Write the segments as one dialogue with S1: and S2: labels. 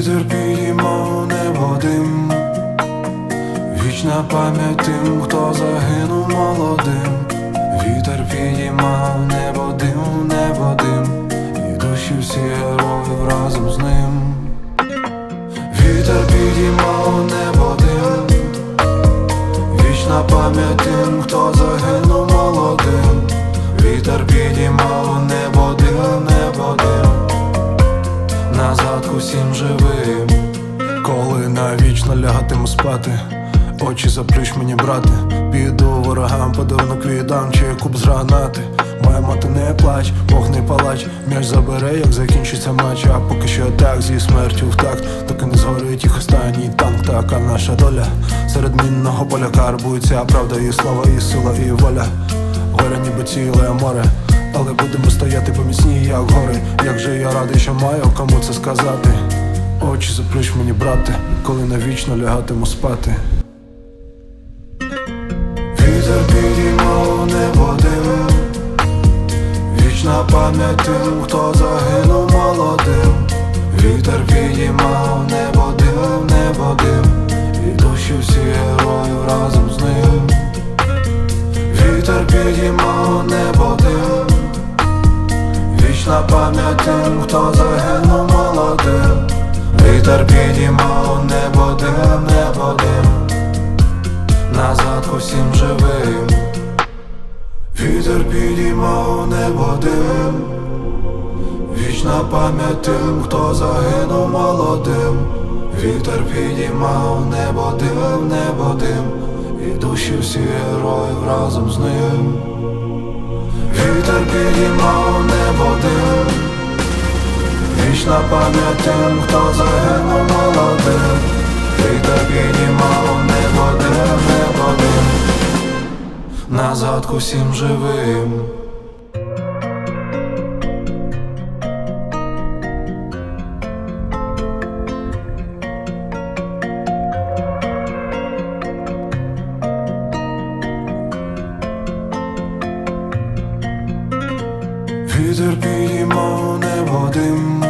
S1: Вітер підіймав небо дим, вічна пам'ять тим, хто загинув молодим. Вітер підіймав небо навічно лягатиму спати, очі заплющ мені, брате, піду ворогам, подарунок віддам, чи куб з гранати. Моя мати не плач, Бог не палач, м'яч забере, як закінчиться матч, а поки що так зі смертю в такт, доки не згорить їх останній танк, така наша доля. Серед мінного поля карбується правда і слава, і сила, і воля. Горе ніби ціле море, але будемо стояти поміцні, як гори. Як же я радий, що маю кому це сказати. Очі заплющ мені, брате, коли навічно лягатиму спати. Вітер підіймав небо дим, вічна пам'ять тим, хто загинув молодим. Вітер підіймав небо дим, небо дим, і душі всі героїв разом з ним. Вітер підіймав небо дим Вічна пам'ять тим, хто загинув молодим Вітер підіймав небо дим, небо дим. Назад усім живим. Вітер підіймав небо дим. Вічна пам'ять тим, хто загинув молодим. Вітер підіймав небо дим, небо дим. І душі всі героїв разом з ним. Вітер підіймав Вічна пам'ять тим, хто загинув молодим. Вітер підіймав небо дим, небо дим Назад усім живим. Вітер підіймав небо дим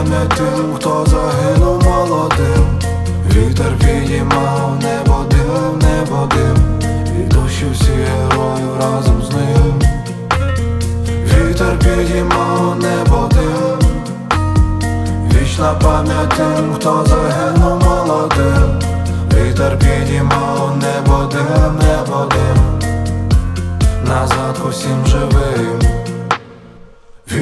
S1: Тим, хто загинув молодим. Вітер підіймав небо дим, небо дим. І душі всі героїв разом з ним. Вітер підіймав небо дим. Вічна пам'ять тим, хто загинув молодим. Вітер підіймав небо дим, небо дим. Назад усім живим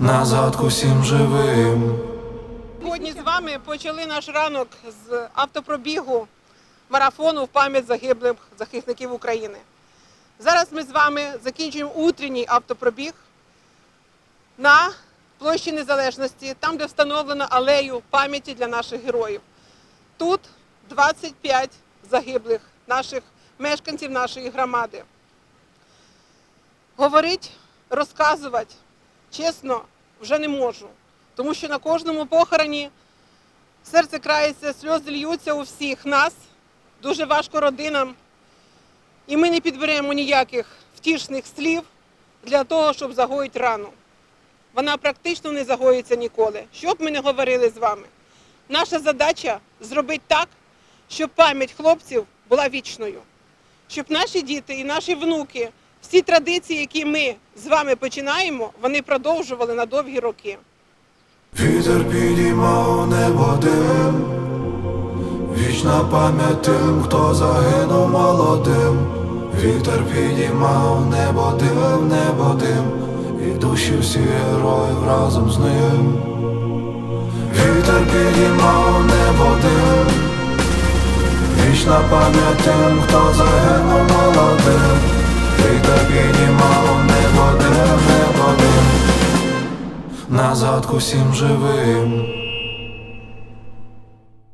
S1: Назад усім живим
S2: Сьогодні з вами почали наш ранок з автопробігу марафону в пам'ять загиблих захисників України. Зараз ми з вами закінчуємо утрішній автопробіг на площі Незалежності, там, де встановлено алею пам'яті для наших героїв. Тут 25 загиблих наших мешканців нашої громади. Говорить розказувати, чесно, вже не можу. Тому що на кожному похороні серце крається, сльози льються у всіх нас. Дуже важко родинам. І ми не підберемо ніяких втішних слів для того, щоб загоїти рану. Вона практично не загоїться ніколи. Що б ми не говорили з вами. Наша задача зробити так, щоб пам'ять хлопців була вічною, щоб наші діти і наші внуки, всі традиції, які ми з вами починаємо, вони продовжували на довгі роки.
S1: Вітер підійма у небо дим, вічна пам'ять тим, хто загинув молодим. Вітер підійма у небо дим, небо дим, і душі всі героїв разом з ним. Вітер підійма у небо дим, вічна пам'ять тим, хто загинув молодим. Вітер тобі німало не води, не води, назад усім живим